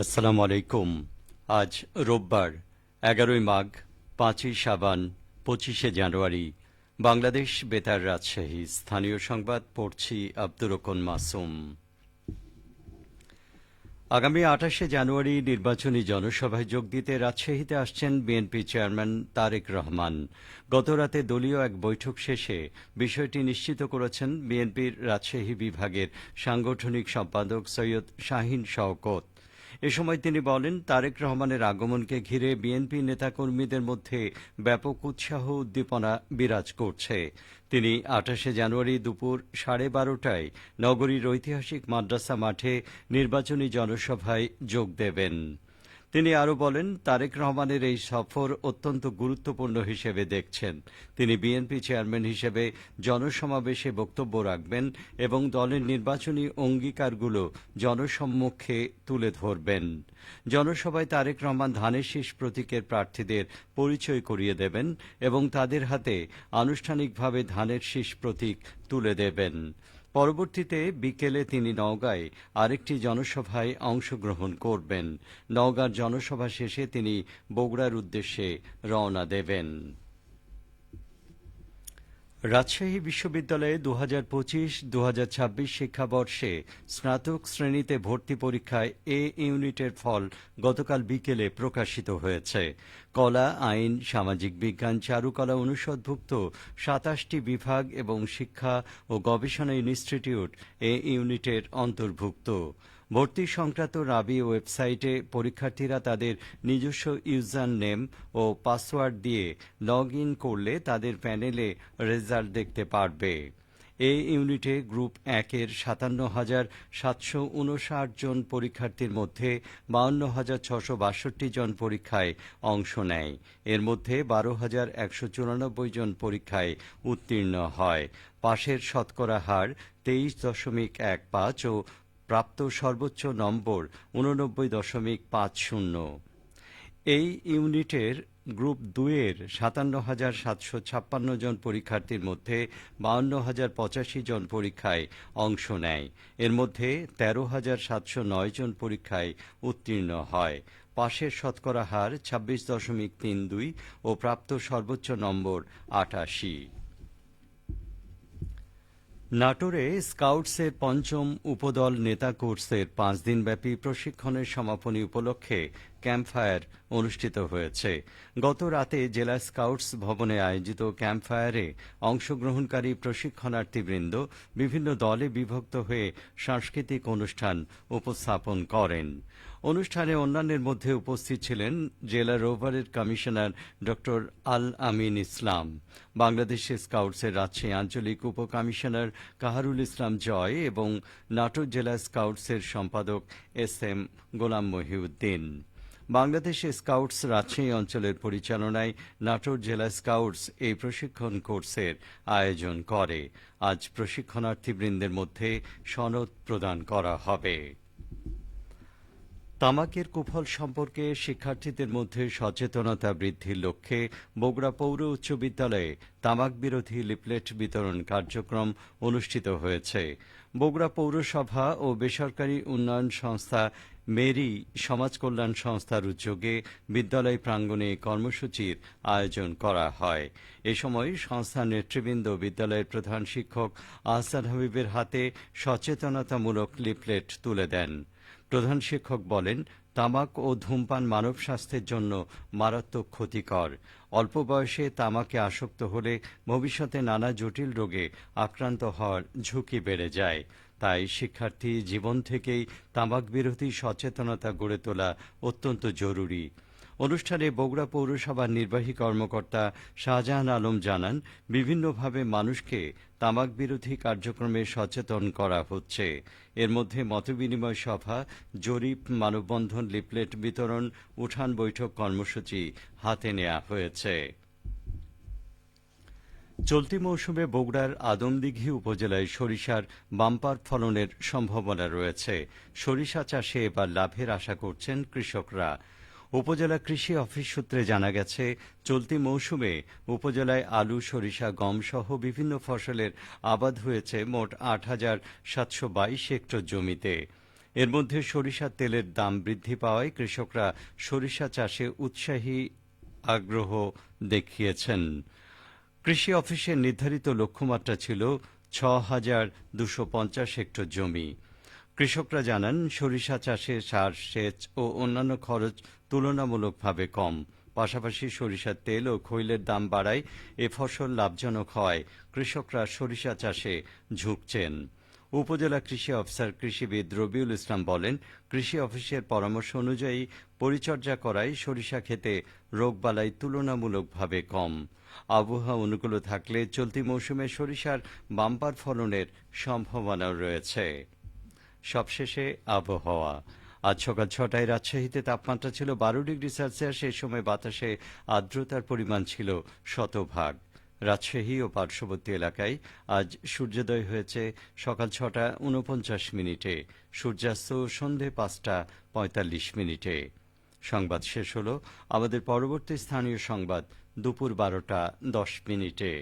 আসসালামু আলাইকুম। আজ রোববার, এগারোই মাঘ, পাঁচই সাবান পঁচিশে জানুয়ারি, বাংলাদেশ বেতার রাজশাহী। স্থানীয় সংবাদ পড়ছি আব্দুরকন মাসুম। আগামী আঠাশে জানুয়ারি নির্বাচনী জনসভায় যোগ দিতে রাজশাহীতে আসছেন বিএনপি চেয়ারম্যান তারেক রহমান। গতরাতে দলীয় এক বৈঠক শেষে বিষয়টি নিশ্চিত করেছেন বিএনপির রাজশাহী বিভাগের সাংগঠনিক সম্পাদক সৈয়দ শাহিন শওকত। এ সময় তিনি বলেন, তারেক রহমানের আগমনকে ঘিরে বিএনপি নেতাকর্মীদের মধ্যে ব্যাপক উৎসাহ উদ্দীপনা বিরাজ করছে। তিনি আঠাশে জানুয়ারি দুপুর সাড়ে বারোটায় নগরীর ঐতিহাসিক মাদ্রাসা মাঠে নির্বাচনী জনসভায় যোগ দেবেন। তিনি আরও বলেন, তারেক রহমানের এই সফর অত্যন্ত গুরুত্বপূর্ণ হিসেবে দেখছেন। তিনি বিএনপি চেয়ারম্যান হিসেবে জনসমাবেশে বক্তব্য রাখবেন এবং দলের নির্বাচনী অঙ্গীকারগুলো জনসম্মুখে তুলে ধরবেন। জনসভায় তারেক রহমান ধানের শীষ প্রতীকের প্রার্থীদের পরিচয় করিয়ে দেবেন এবং তাদের হাতে আনুষ্ঠানিকভাবে ধানের শীষ প্রতীক তুলে দেবেন। পরবর্তীতে বিকেলে তিনি নওগাঁয় আরেকটি জনসভায় অংশগ্রহণ করবেন। নওগাঁর জনসভা শেষে তিনি বগুড়ার উদ্দেশ্যে রওনা দেবেন। রাজশাহী বিশ্ববিদ্যালয়ে দু হাজার পঁচিশ দু হাজার ছাব্বিশ শিক্ষাবর্ষে স্নাতক শ্রেণীতে ভর্তি পরীক্ষায় এ ইউনিটের ফল গতকাল বিকেলে প্রকাশিত হয়েছে। কলা, আইন, সামাজিক বিজ্ঞান, চারুকলা অনুষদভুক্ত সাতাশটি বিভাগ এবং শিক্ষা ও গবেষণা ইনস্টিটিউট এ ইউনিটের অন্তর্ভুক্ত। ভর্তি সংক্রান্ত রাবি ওয়েবসাইটে পরীক্ষার্থীরা তাদের নিজস্ব ইউজার নেম ও পাসওয়ার্ড দিয়ে লগ ইন করলে তাদের প্যানেলে রেজাল্ট দেখতে পারবে। এই ইউনিটে গ্রুপ একের সাতান্ন হাজার সাতশো উনষাট জন পরীক্ষার্থীর মধ্যে বাউন্ন হাজার ছশো বাষট্টি জন পরীক্ষায় অংশ নেয়। এর মধ্যে বারো হাজার একশো চুরানব্বই জন পরীক্ষায় উত্তীর্ণ হয়। পাশের শতকরা হার তেইশ দশমিক এক পাঁচ ও প্রাপ্ত সর্বোচ্চ নম্বর উননব্বই দশমিক পাঁচ শূন্য। এই ইউনিটের গ্রুপ দুইয়ের সাতান্ন হাজার সাতশো ছাপ্পান্ন জন পরীক্ষার্থীর মধ্যে বাউন্ন হাজার পঁচাশি জন পরীক্ষায় অংশ নেয়। এর মধ্যে তেরো হাজার সাতশো নয় জন পরীক্ষায় উত্তীর্ণ হয়। পাশের শতকরা হার ছাব্বিশ দশমিক তিন দুই ও প্রাপ্ত সর্বোচ্চ নম্বর আটাশি। নাটোরে স্কাউটসের পঞ্চম উপদল নেতা কোর্সের পাঁচ দিনব্যাপী প্রশিক্ষণের সমাপনী উপলক্ষে ক্যাম্পফায়ার অনুষ্ঠিত হয়েছে। গত রাতে জেলা স্কাউটস ভবনে আয়োজিত ক্যাম্পফায়ারে অংশগ্রহণকারী প্রশিক্ষণার্থীবৃন্দ বিভিন্ন দলে বিভক্ত হয়ে সাংস্কৃতিক অনুষ্ঠান উপস্থাপন করেন। অনুষ্ঠানে অন্যান্যের মধ্যে উপস্থিত ছিলেন জেলা রোভারের কমিশনার ড আল আমিন ইসলাম, বাংলাদেশ স্কাউটসের রাজশাহী আঞ্চলিক উপ কমিশনার কাহারুল ইসলাম জয় এবং নাটোর জেলা স্কাউটসের সম্পাদক S M Golam Mohiuddin. Bangladesh scouts Rajshahi অঞ্চলের পরিচালনায় নাটোর জেলা স্কাউটস এই প্রশিক্ষণ কোর্সের আয়োজন করে। আজ প্রশিক্ষণার্থীবৃন্দের মধ্যে সনদ প্রদান করা হবে। তামাকের কুফল সম্পর্কে শিক্ষার্থীদের মধ্যে সচেতনতা বৃদ্ধির লক্ষ্যে বগুড়া পৌর উচ্চ বিদ্যালয়ে তামাক বিরোধী লিফলেট বিতরণ কার্যক্রম অনুষ্ঠিত হয়েছে। বগুড়া পৌরসভা ও বেসরকারি উন্নয়ন সংস্থা মেরি সমাজ কল্যাণ সংস্থার উদ্যোগে বিদ্যালয় প্রাঙ্গণে কর্মসূচির আয়োজন করা হয়। এ সময় সংস্থার নেতৃবৃন্দ বিদ্যালয়ের প্রধান শিক্ষক আহসান হাবিবের হাতে সচেতনতামূলক লিফলেট তুলে দেন। প্রধান শিক্ষক বলেন, তামাক ও ধূমপান মানব স্বাস্থ্যের জন্য মারাত্মক ক্ষতিকর। অল্প বয়সে তামাকে আসক্ত হলে ভবিষ্যতে নানা জটিল রোগে আক্রান্ত হওয়ার ঝুঁকি বেড়ে যায়। তাই শিক্ষার্থী জীবন থেকেই তামাক বিরোধী সচেতনতা গড়ে তোলা অত্যন্ত জরুরি। অনুষ্ঠানে বগুড়া পৌরসভার নির্বাহী কর্মকর্তা শাহজাহান আলম জানান, বিভিন্নভাবে মানুষকে তামাক বিরোধী কার্যক্রমে সচেতন করা হচ্ছে। এর মধ্যে মতবিনিময় সভা, জরিপ, মানববন্ধন লিফলেট বিতরণ, উঠান বৈঠক কর্মসূচি হাতে নেওয়া হয়েছে। চলতি মৌসুমে বগুড়ার আদমদিঘি উপজেলায় সরিষার বাম্পার ফলনের সম্ভাবনা রয়েছে। সরিষা চাষে এবার লাভের আশা করছেন কৃষকরা। উপজেলা কৃষি অফিস সূত্রে জানা গেছে, চলতি মৌসুমে উপজেলায় আলু, সরিষা, গম সহ বিভিন্ন ফসলের আবাদ হয়েছে মোট আট হাজার সাতশো বাইশ হেক্টর জমিতে। এর মধ্যে সরিষার তেলের দাম বৃদ্ধি পাওয়ায় কৃষকরা সরিষা চাষে উৎসাহী আগ্রহ দেখিয়েছেন। কৃষি অফিসের নির্ধারিত লক্ষ্যমাত্রা ছিল ছ হাজার দুশো পঞ্চাশ হেক্টর জমি। কৃষকরা জানান, সরিষা চাষে সার, সেচ ও অন্যান্য খরচ তুলনামূলকভাবে কম। পাশাপাশি সরিষার তেল ও খৈলের দাম বাড়ায় এ ফসল লাভজনক হওয়ায় কৃষকরা সরিষা চাষে ঝুঁকছেন। উপজেলা কৃষি অফিসার কৃষিবিদ রবিউল ইসলাম বলেন, কৃষি অফিসের পরামর্শ অনুযায়ী পরিচর্যা করায় সরিষা খেতে রোগবালাই তুলনামূলকভাবে কম। আবহাওয়া অনুকূল থাকলে চলতি মৌসুমে সরিষার বাম্পার ফলনের সম্ভাবনা রয়েছে। সবশেষে আবহাওয়া। আজ সকাল ছটায় রাজশাহীতে তাপমাত্রা ছিল বারো ডিগ্রি সেলসিয়াস সেই সময় বাতাসে আর্দ্রতার পরিমাণ ছিল শতভাগ। রাজশাহী ও পার্শ্ববর্তী এলাকায় আজ সূর্যোদয় হয়েছে সকাল ছটা উনপঞ্চাশ মিনিটে, সূর্যাস্ত সন্ধে পাঁচটা পঁয়তাল্লিশ মিনিটে। সংবাদ শেষ হলো আমাদের পরবর্তী স্থানীয় সংবাদ দুপুর বারোটা দশ মিনিটে।